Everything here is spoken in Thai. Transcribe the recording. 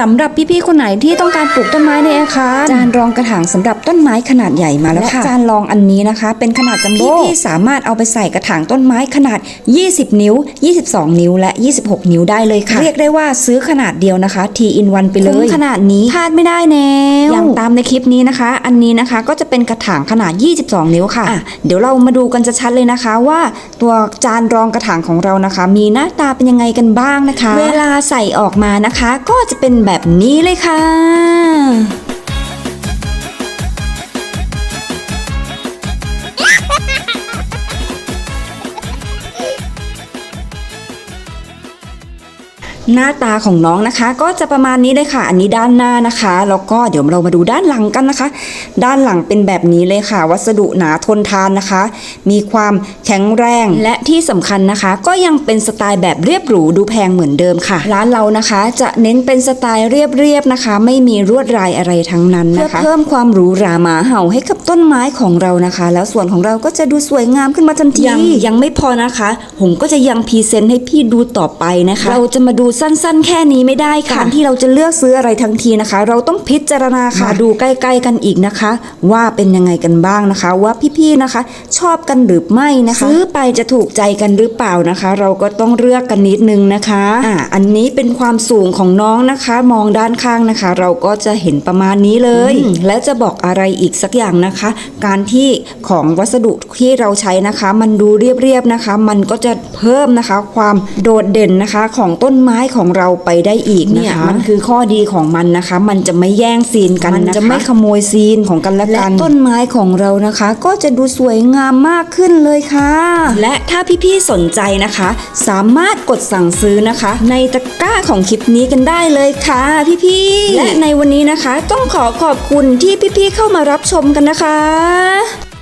สำหรับพี่ๆคนไหนที่ต้องการปลูกต้นไม้ในอาคารจานรองกระถางสำหรับต้นไม้ขนาดใหญ่มาแล้วค่ะจานรองอันนี้นะคะ เป็นขนาดจัมโบ้พี่ๆสามารถเอาไปใส่กระถางต้นไม้ขนาด 20 นิ้ว 22 นิ้ว และ 26 นิ้วได้เลยค่ะ เรียกได้ว่าซื้อขนาดเดียวนะคะ T in 1ไปเลยขนาดนี้พลาดไม่ได้แนวอย่างตามในคลิปนี้นะคะ อันนี้นะคะก็จะเป็นกระถางขนาด 22 นิ้วค่ะอะเดี๋ยวเรามาดูกันชัดๆเลยนะคะว่าตัวจานรองกระถางของเรานะคะ มีหน้าตาเป็นยังไงกันบ้างนะคะ เวลาใส่ออกมานะคะ ก็จะเป็นแบบนี้เลยค่ะ หน้าตาของน้องนะคะ ก็จะประมาณนี้เลยค่ะ อันนี้ด้านหน้านะคะแล้วก็เดี๋ยวเรามาดูด้านหลังกันนะคะ ด้านหลังเป็นแบบนี้เลยค่ะ วัสดุหนาทนทานนะคะ มีความแข็งแรงและที่สำคัญนะคะ ก็ยังเป็นสไตล์แบบเรียบหรูดูแพงเหมือนเดิมค่ะ ร้านเรานะคะ จะเน้นเป็นสไตล์เรียบๆนะคะ ไม่มีลวดลายอะไรทั้งนั้นนะคะเพื่อเพิ่มความหรูหราหมาเห่าให้กับ ต้นไม้ของเรานะคะ แล้วส่วนของเราก็จะดูสวยงามขึ้นมาทันทียังยังไม่พอนะคะผมก็จะยังพรีเซนต์ให้พี่ดูต่อไปนะคะ เราจะมาดูสั้นๆ แค่นี้ไม่ได้ค่ะการที่เราจะเลือกซื้ออะไรทั้งทีนะคะ เราต้องพิจารณาค่ะมาดูใกล้ ๆ กันอีกนะคะ ว่าเป็นยังไงกันบ้างนะคะ ว่าพี่ๆนะคะ ชอบกันหรือไม่นะคะซื้อไปจะถูกใจกันหรือเปล่านะคะ เราก็ต้องเลือกกันนิดนึงนะคะอ่าอันนี้เป็นความสูงของน้องนะคะ มองด้านข้างนะคะ เราก็จะเห็นประมาณนี้เลย และจะบอกอะไรอีกสักอย่างนะคะการที่ของวัสดุที่เราใช้นะคะ มันดูเรียบๆนะคะ มันก็จะเพิ่มนะคะ ความโดดเด่นนะคะของต้นไม้ของเราไปได้อีกนะคะมันคือข้อดีของมันนะคะ มันจะไม่แย่งซีนกันนะคะมันจะไม่ขโมยซีนของกันและกันต้นไม้ของเรานะคะ ก็จะดูสวยงามมากขึ้นเลยค่ะ และถ้าพี่ๆสนใจนะคะ สามารถกดสั่งซื้อนะคะ ในตะกร้าของคลิปนี้กันได้เลยค่ะพี่ๆและในวันนี้นะคะ ต้องขอขอบคุณที่พี่ๆเข้ามารับชมกันนะคะへ。